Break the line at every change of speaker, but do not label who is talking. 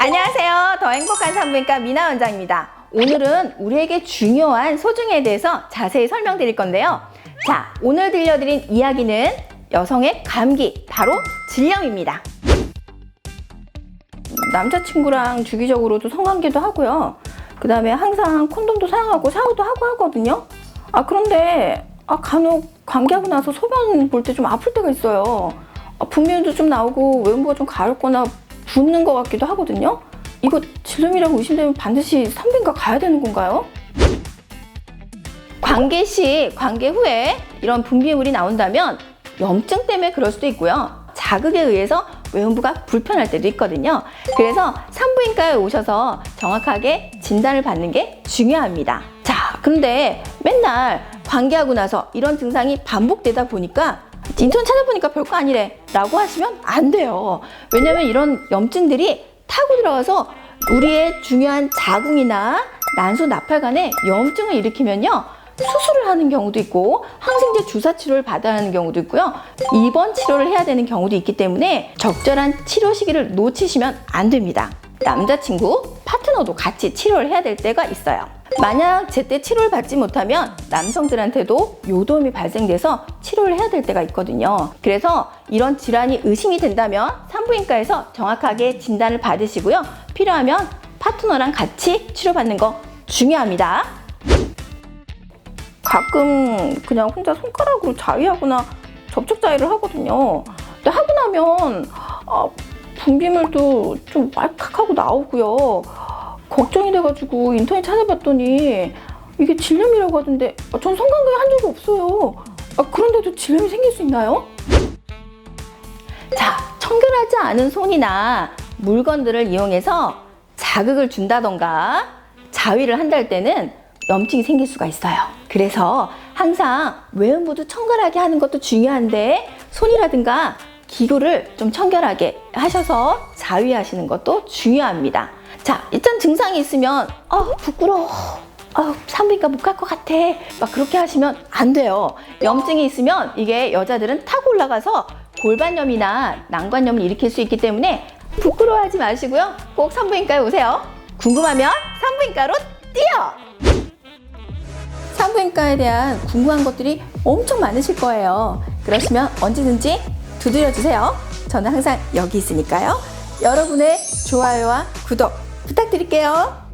안녕하세요. 더 행복한 산부인과 미나 원장입니다. 오늘은 우리에게 중요한 소중에 대해서 자세히 설명드릴 건데요. 자, 오늘 들려드린 이야기는 여성의 감기, 바로 질염입니다. 남자친구랑 주기적으로도 성관계도 하고요. 그 다음에 항상 콘돔도 사용하고 샤워도 하고 하거든요. 아, 그런데, 아, 간혹 관계하고 나서 소변 볼 때 좀 아플 때가 있어요. 아, 분비도 좀 나오고 외음부가 좀 가렵거나 붓는 것 같기도 하거든요. 이거 질염이라고 의심되면 반드시 산부인과 가야 되는 건가요? 관계 시, 관계 후에 이런 분비물이 나온다면 염증 때문에 그럴 수도 있고요. 자극에 의해서 외음부가 불편할 때도 있거든요. 그래서 산부인과에 오셔서 정확하게 진단을 받는 게 중요합니다. 자, 근데 맨날 관계하고 나서 이런 증상이 반복되다 보니까 인터넷 찾아보니까 별거 아니래 라고 하시면 안 돼요. 왜냐면 이런 염증들이 타고 들어가서 우리의 중요한 자궁이나 난소 나팔관에 염증을 일으키면요. 수술을 하는 경우도 있고 항생제 주사 치료를 받아야 하는 경우도 있고요. 입원 치료를 해야 되는 경우도 있기 때문에 적절한 치료 시기를 놓치시면 안 됩니다. 남자친구, 파트너도 같이 치료를 해야 될 때가 있어요. 만약 제때 치료를 받지 못하면 남성들한테도 요도움이 발생돼서 치료를 해야 될 때가 있거든요. 그래서 이런 질환이 의심이 된다면 산부인과에서 정확하게 진단을 받으시고요. 필요하면 파트너랑 같이 치료받는 거 중요합니다. 가끔 그냥 혼자 손가락으로 자위하거나 접촉 자위를 하거든요. 근데 하고 나면 아, 분비물도 좀 말칵하고 나오고요. 걱정이 돼가지고 인터넷 찾아봤더니 이게 질염이라고 하던데 아, 전 성관계 한 적이 없어요. 아, 그런데도 질염이 생길 수 있나요? 자, 청결하지 않은 손이나 물건들을 이용해서 자극을 준다던가 자위를 한다 할 때는 염증이 생길 수가 있어요. 그래서 항상 외음부도 청결하게 하는 것도 중요한데 손이라든가 기구를 좀 청결하게 하셔서 자위하시는 것도 중요합니다. 자, 일단 증상이 있으면 어, 부끄러워. 어, 산부인과 못 갈 것 같아. 막 그렇게 하시면 안 돼요. 염증이 있으면 이게 여자들은 타고 올라가서 골반염이나 난관염을 일으킬 수 있기 때문에 부끄러워하지 마시고요. 꼭 산부인과에 오세요. 궁금하면 산부인과로 뛰어! 산부인과에 대한 궁금한 것들이 엄청 많으실 거예요. 그러시면 언제든지 두드려 주세요. 저는 항상 여기 있으니까요. 여러분의 좋아요와 구독 부탁드릴게요.